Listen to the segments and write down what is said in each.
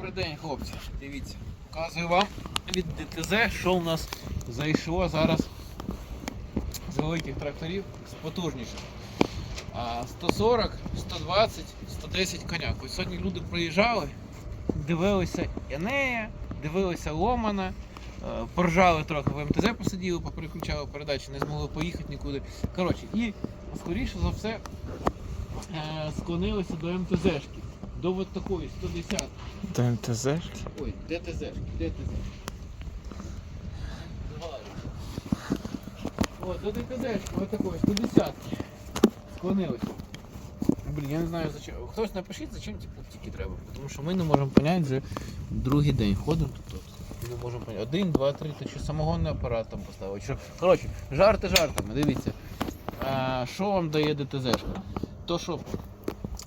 Добрий день, хлопці. Дивіться, показую вам від ДТЗ, що у нас зайшло зараз з великих тракторів з потужніших. 140, 120, 110 коняк. Ось сьогодні люди приїжджали, дивилися Енея, дивилися Ломана, е, поржали трохи в МТЗ посиділи, попереключали передачі, не змогли поїхати нікуди. Коротше, і скоріше за все е, склонилися до МТЗшки. До от такої 110. ТМТЗ? Ой, ДТЗ, ДТЗ. От, до ДТЗ, ось такої, 110 Склонилися. Блін, я не знаю зачем. Хтось напишіть, зачем ті пуптики треба. Тому що ми не можемо поняти вже другий день. Ходимо тут. тут. Не можемо поняти. Один, два, три, то що самогонний апарат там поставити. Що... Коротше, жарти жартами, дивіться. А, що вам дає ДТЗшка? То що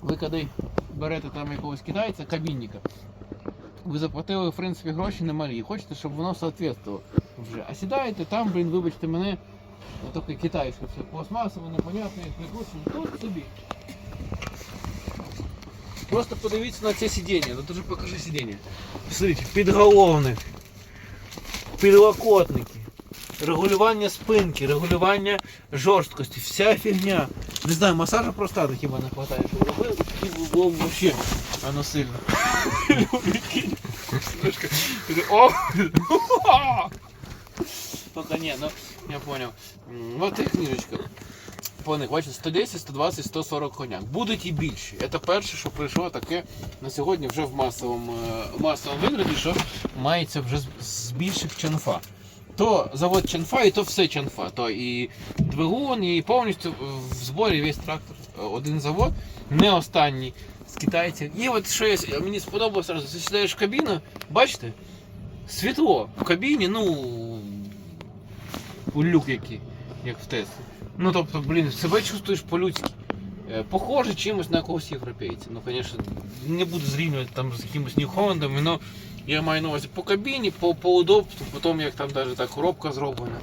ви коли берете там якогось китайця, кабінника, ви заплатили, в принципі, гроші немалі. Хочете, щоб воно соответствувало вже. А сідаєте там, блін, вибачте мене, таке китайське все пластмасово, непонятне, прикручено. Тут собі. Просто подивіться на це сидіння. Ну дуже покажи сидіння. Смотрите, підголовник, підлокотники, регулювання спинки, регулювання жорсткості, вся фігня. Не знаю, масажа простати хіба не вистачає, щоб робили, і було б вообще воно сильно. Немножко. О! Только не, ну я понял. Вот і книжечка. По них, бачите, 110, 120, 140 коняк. Будуть і більші. Це перше, що прийшло таке на сьогодні вже в масовому, е, масовому вигляді, що мається вже з- з більших чанфа. То завод чанфа, і то все чанфа. То і двигун, і повністю в зборі весь трактор. Один завод, не останній з китайців. І от що я, мені сподобалося, сідаєш в кабіну, бачите? Світло в кабіні, ну у люк який, як в Теслі. Ну тобто, блін, себе чувствуєш по-людськи. Е, Похоже чимось на якогось європейця. Ну, звісно, не буду зрівнювати там з якимось Нью-Холландом, але я маю на увазі по кабіні, по, по удобству, потім як там навіть та коробка зроблена,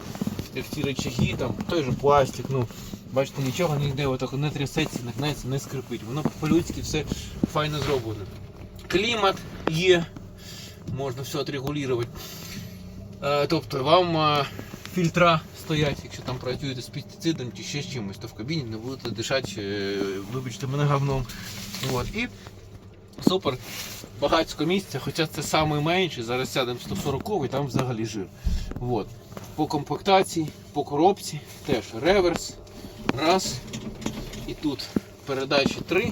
як ці речаги, там той же пластик, ну, бачите, нічого ніде отак не трясеться, не гнеться, не скрипить. Воно по-людськи все файно зроблено. Клімат є, можна все отрегулювати. Е, Тобто вам е, фільтра стоять, якщо там працюєте з пестицидом чи ще з чимось, то в кабіні не будете дишати, е, вибачте мене говном. От. І супер багатсько місця, хоча це найменший, зараз сядемо 140 і там взагалі жир. От. По комплектації, по коробці теж реверс. Раз. І тут передачі 3,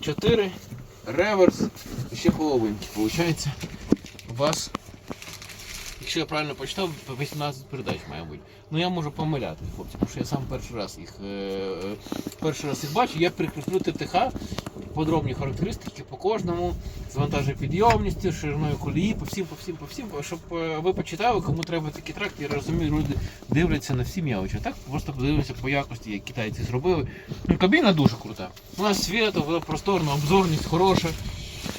4, реверс і ще половинки. Получається, у вас Якщо я правильно почитав, по 18 передач має бути. Ну я можу помиляти, хлопці, тому що я сам перший раз їх е, е, перший раз їх бачу. Я прикріплю ТТХ, подробні характеристики по кожному, з вантажопідйомністю, шириною колії, по всім, по всім, по всім, щоб е, ви почитали, кому треба такий тракт, я розумію, люди дивляться на всі м'явичі. Так просто подивимося по якості, як китайці зробили. Ну, кабіна дуже крута. У нас світло, вона просторна, обзорність хороша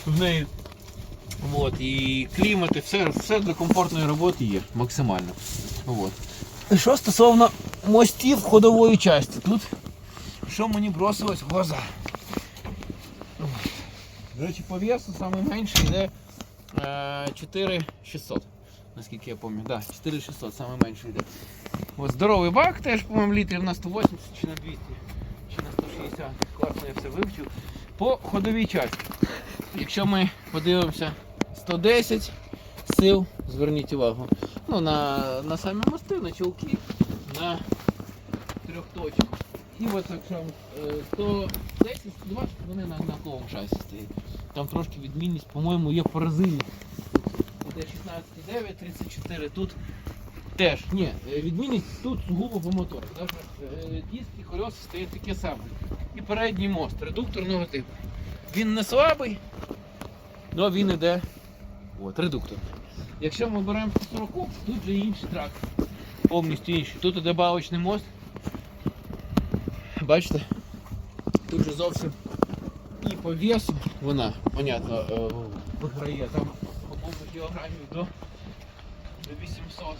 в неї. Вот, і клімат, і все, все для комфортної роботи є максимально. Вот. Що стосовно мостів ходової частини, тут що мені бросилось в глаза. Речі, по весу найменший йде е, 4600, наскільки я пам'ятаю. Да, 4600 найменший йде. От, здоровий бак теж, по-моєму, літрів на 180 чи на 200, чи на 160. Класно я все вивчив. По ходовій частині. Якщо ми подивимося 110 сил, зверніть увагу. Ну, на, на самі мости, на чулки, на трьохточку. І от якщо е, 110, 120, вони на однаковому шасі стоять. Там трошки відмінність, по-моєму, є по резині. Тут 16,9, 34, тут теж. Ні, е, відмінність тут сугубо по мотору. Е, колеса стоять таке саме. І передній мост редукторного типу. Він не слабий, але він іде от, редуктор. Якщо ми беремо 140, тут вже інший трак. Повністю інший. Тут іде балочний мост. Бачите? Тут же зовсім і по весу вона, понятно, е, виграє там, по-моєму, кілограмів до, до 800.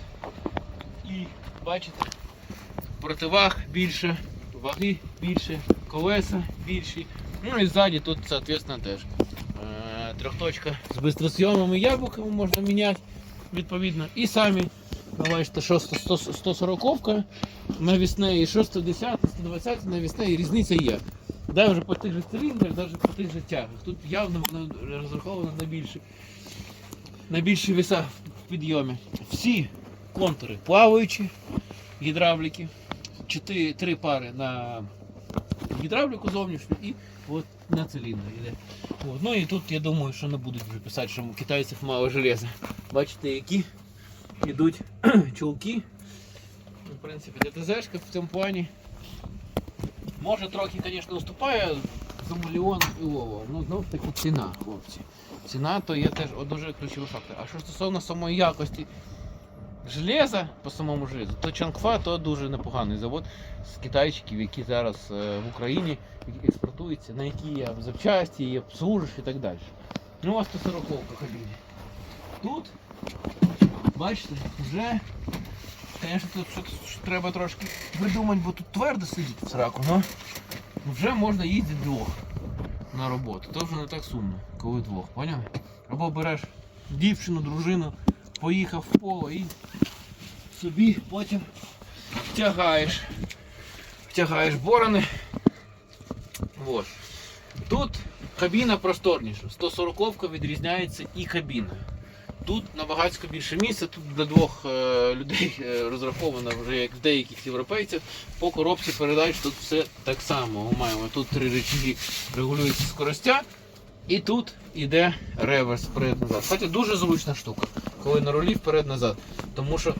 І бачите, противаг більше, ваги більше, колеса більші. Ну і ззаді тут, соответственно, теж. Е, Трьохточка з бистросйомими яблуками можна міняти відповідно. І самі, бачите, що 100 140 навісне і що 110, 120 навісне, і різниця є. Да, вже по тих же циліндрах, навіть по тих же тягах. Тут явно воно розраховано на більше. На більші веса в підйомі. Всі контури плаваючі, гідравліки, чотири, три пари на гідравліку зовнішню і от на циліндр йде. От. Ну і тут я думаю, що не будуть вже писати, що китайців мало железа. Бачите, які йдуть чулки. Ну, В принципі, ДТЗшка в цьому плані. Може трохи, звісно, уступає за мільйон і Вова. Ну знов таки ціна, хлопці. Ціна то є теж дуже ключовий фактор. А що стосовно самої якості железа по самому железу, то Чангфа то дуже непоганий завод з китайчиків, які зараз е, в Україні експортуються, на які є запчасті, є обслужиш і так далі. Ну, а 140 кабіні. Тут, бачите, вже, звісно, тут щось треба трошки видумати, бо тут твердо сидить в сраку, ну вже можна їздити двох на роботу. То вже не так сумно, коли двох, поняв? Або береш дівчину, дружину, поїхав в поле і собі потім втягаєш. Втягаєш борони. Вот. Тут кабіна просторніша. 140 відрізняється і кабіна. Тут набагато більше місця, тут для двох е, людей е, розраховано вже як деяких європейців. По коробці передач тут все так само. Ми маємо тут три речаги регулюється скоростя. І тут іде реверс вперед-назад. Кстати, дуже зручна штука, коли на рулі вперед-назад. Тому що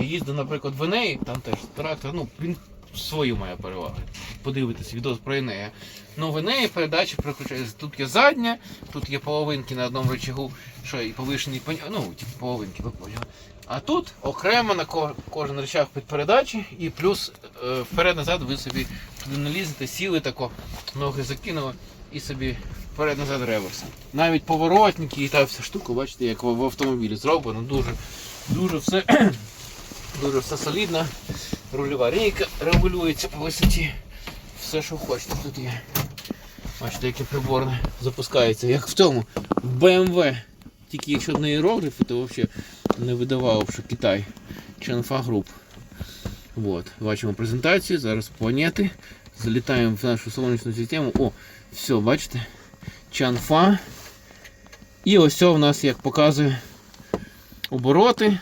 їздив, наприклад, в Енеї, там теж трактор, ну, він свою має перевагу. Подивитись відео про Енея. Ну, в Енеї передачі переключаються. Тут є задня, тут є половинки на одному рычагу, що і повишений пень- ну, типу половинки, ви поняли. А тут окремо на кожен рычаг під передачі і плюс е, вперед-назад ви собі туди налізете, сіли тако, ноги закинули і собі вперед-назад реверс. Навіть поворотники і та вся штука, бачите, як в автомобілі зроблено, дуже, дуже все, дуже все солідно. Рульова рейка регулюється по висоті. Все, що хочете, тут є. Бачите, яке приборне запускається, як в тому, BMW. Тільки якщо не іерогліфи, то взагалі не видавав, що Китай. Чанфа Груп. Вот. Бачимо презентацію, зараз планети. Залітаємо в нашу сонячну систему. О, все, бачите? Чанфа. І ось це в нас, як показує, обороти.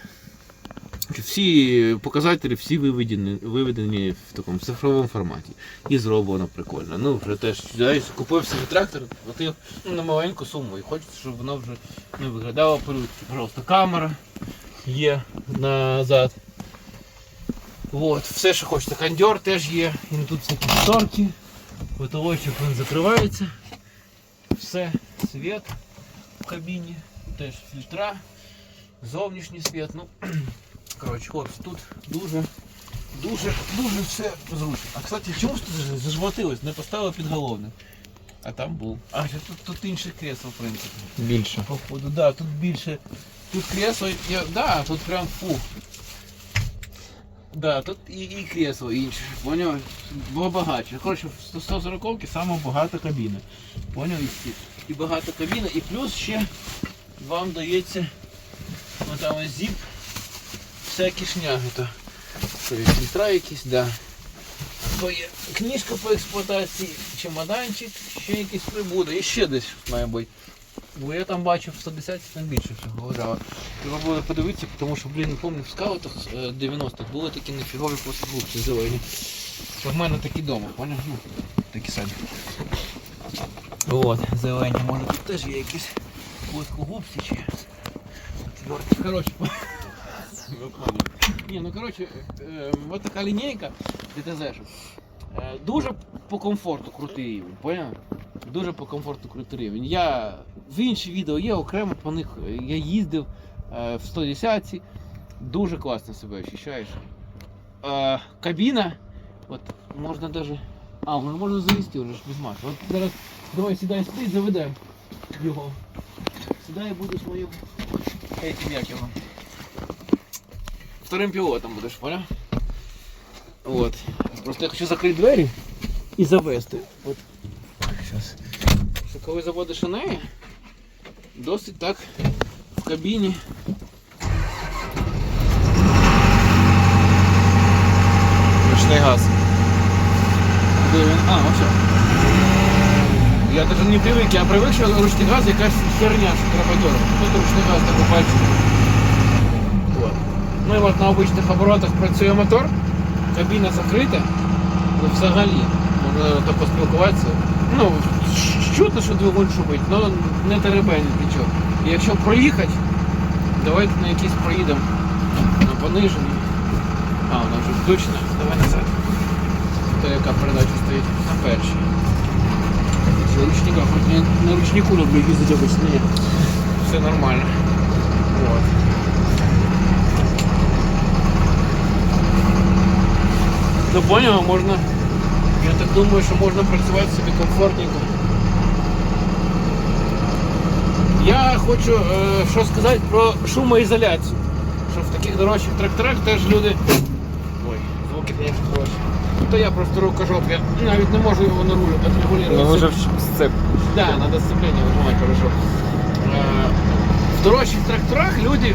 Всі показателі всі виведені, виведені в такому цифровому форматі. І зроблено прикольно. Ну, вже теж знаєш, купив собі трактор, платив ну, на маленьку суму і хочеться, щоб воно вже не виглядало по-людськи. Пожалуйста, камера є назад. От, все, що хочете. Кондьор теж є. І тут всякі шторки, потолочок він закривається. Все, світ в кабіні, теж фільтра, зовнішній світ. Ну, коротше, хлопці, тут дуже, дуже, дуже все зручно. А кстати, чому ж тут зажмотилось? Не поставили підголовник. А там був. А, ще тут, тут інше кресло, в принципі. Більше. Походу, да, тут більше. Тут кресло, я, да, тут прям фу. Да, тут і, і кресло інше. Поняв? Було багатше. Коротше, в 140 саме багата кабіна. Поняв? І, і багата кабіна, і плюс ще вам дається ну, там ось зіп, всякі шняги. То, що є фільтра якісь, да. То є книжка по експлуатації, чемоданчик, ще якісь прибуди, і ще десь має бути. Бо я там бачив 110 там більше всього лежало. Треба було подивитися, тому що, блін, не пам'ятаю, в скаутах е, 90-х були такі нефігові плоскогубці зелені. В мене такі вдома, поняв? Ну, такі самі. От, зелені, може тут теж є якісь плоскогубці чи. Коротше. Ні, ну коротше, е, от така лінійка ДТЗ-шок. Е, Дуже по комфорту крутий рівень, поняв? Дуже по комфорту крутий рівень. Я в інші відео є окремо по них. е, Я їздив е, в 110 дуже класно себе. Е, кабіна, от можна даже. А, можна завести вже без масла. От зараз давай сідай і заведемо його. Сідай будеш моїм этим як його. Вторым пілотом будеш, понял? Вот. Просто я хочу закрити двері і завести. От. Сейчас. Що коли заводиш у неї, досить так в кабіні. Ручний газ. Де він? А, ось. Я даже не привык, я привык, що ручний газ якась херня, що треба дорого. Тут ручний газ так у пальці. Вот. Ну і от на обичних оборотах працює мотор, кабіна закрита, ну взагалі, можна так поспілкуватися. Ну, чутно, що двигун шумить, але не теребенить нічого. І якщо проїхати, давайте на якийсь проїдемо на пониженій. А, вона вже включена, давай назад. То яка передача стоїть? На першій. Ручника, хоч не на ручнику люблю їздити ні. Все нормально. Вот. Ну понял, можна. Я так думаю, що можна працювати собі комфортненько. Я хочу е, що сказати про шумоізоляцію. Що в таких дорожчих тракторах теж люди. Ой, звуки, звісно, хороші. То я просто рукожоп, я навіть не можу його на рулю отрегулювати. Ну, вже в сцеп. Да, надо сцепление выжимать хорошо. Е, В дорожчих тракторах люди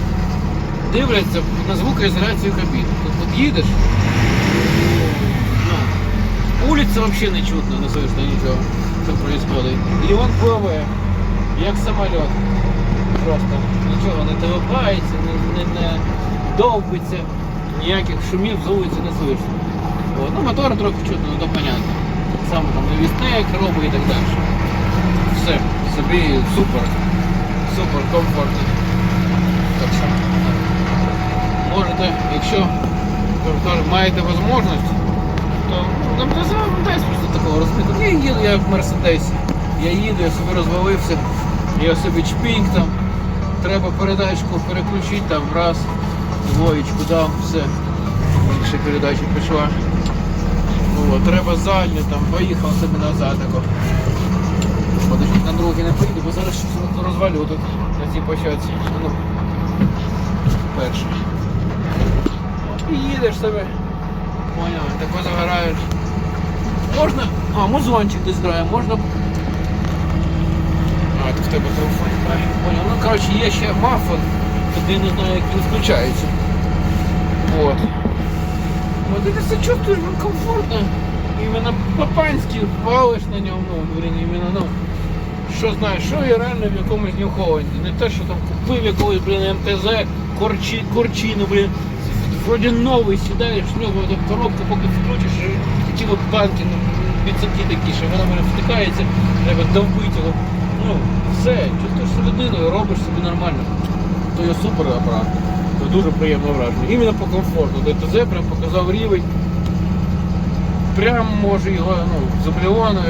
дивляться на звукоізоляцію кабін. Тут от їдеш, улиця взагалі не чутно, не слышно нічого, що происходит. І він пливе, як самоліт. Просто нічого не телепається, не, не, не довбиться, ніяких шумів з вулиці не слышно. От. Ну, мотор трохи чутно, ну то понятно. Саме там навісне, коробу і так далі все, собі супер, супер комфортно. Так що можете, якщо маєте можливість, то нам не дай просто такого розбити. Я їду, я в Мерседесі. Я їду, я собі розвалився, я собі чпінг там, треба передачку переключити там раз, двоєчку дав, все. Інша передача пішла. О, треба задню, там, поїхав собі назад. Подождіть, на другий не поїду, бо зараз щось розвалю тут на цій площадці. Ну, перше. І їдеш собі. Поняв, тако загораєш. Можна. А, музончик десь грає, можна. А, тут в тебе телефон. Правильно, Поняв. Ну, коротше, є ще мафон, тоді не знаю, як він включається. Вот. Вот это все чувствуешь, ну, комфортно. Именно по-панськи валиш на ньому, ну, блін, іменно, ну, що знаєш, що я реально в якомусь нюхованді. Не те, що там купив якогось, блін, МТЗ, корчі, корчину, блін. Вроді новий сідаєш в нього, так коробка, поки включиш, і такі от банки, ну, біцаки такі, що воно мене втикається, треба довбити його. Ну, все, чувствуєш середину, робиш собі нормально. То є супер апарат. Це дуже приємне враження. Іменно по комфорту. ДТЗ прям показав рівень. Прям може його ну, з обліони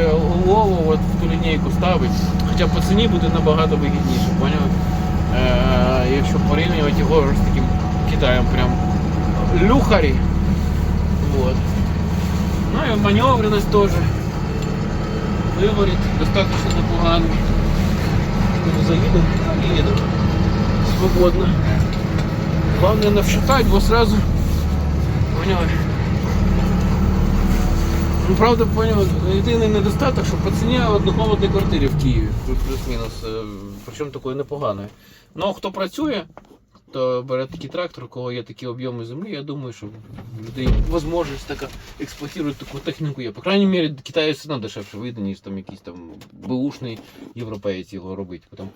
Лову от в ту лінійку ставить. Хоча по ціні буде набагато вигідніше, поняв? Е, якщо порівнювати його з таким Китаєм прям люхарі. Вот. Ну і маневреність теж. Виворіт достатньо непоганий. Ну, Заїду, а їду. Свободно. Главное не вшатать, бо сразу поняли. Ну, правда, понял, єдиний недостаток, що по ціні однокомнатної квартири в Києві, плюс-мінус, е, причому такої непоганої. Ну, хто працює, то бере такий трактор, у кого є такі об'єми землі, я думаю, що в людей можливість така експлуатувати таку техніку є. По крайній мірі, Китаю все одно дешевше вийде, ніж там якийсь там беушний європеєць його робить. Тому,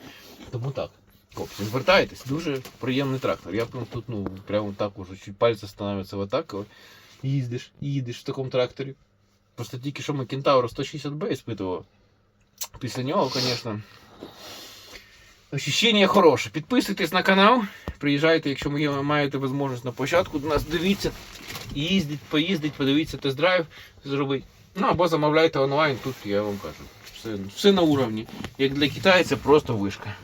тому так. Хлопці, звертайтесь, дуже приємний трактор. Я прям тут, ну, прямо так уже чуть пальці становляться отак, коли їздиш, їдеш в такому тракторі. Просто тільки що ми Кентавра 160B іспитували. Після нього, звісно, ощущення хороше. Підписуйтесь на канал, приїжджайте, якщо ви маєте можливість на площадку до нас, дивіться, їздіть, поїздіть, подивіться тест-драйв зробити. Ну або замовляйте онлайн, тут я вам кажу. Все, все на уровні. Як для китайця, просто вишка.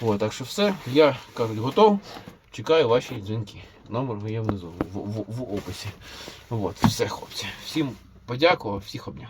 О, так що все, я кажуть, готов. Чекаю ваші дзвінки. Номер є внизу в, в, в описі. От, все, хлопці. Всім подякував, всіх обняв.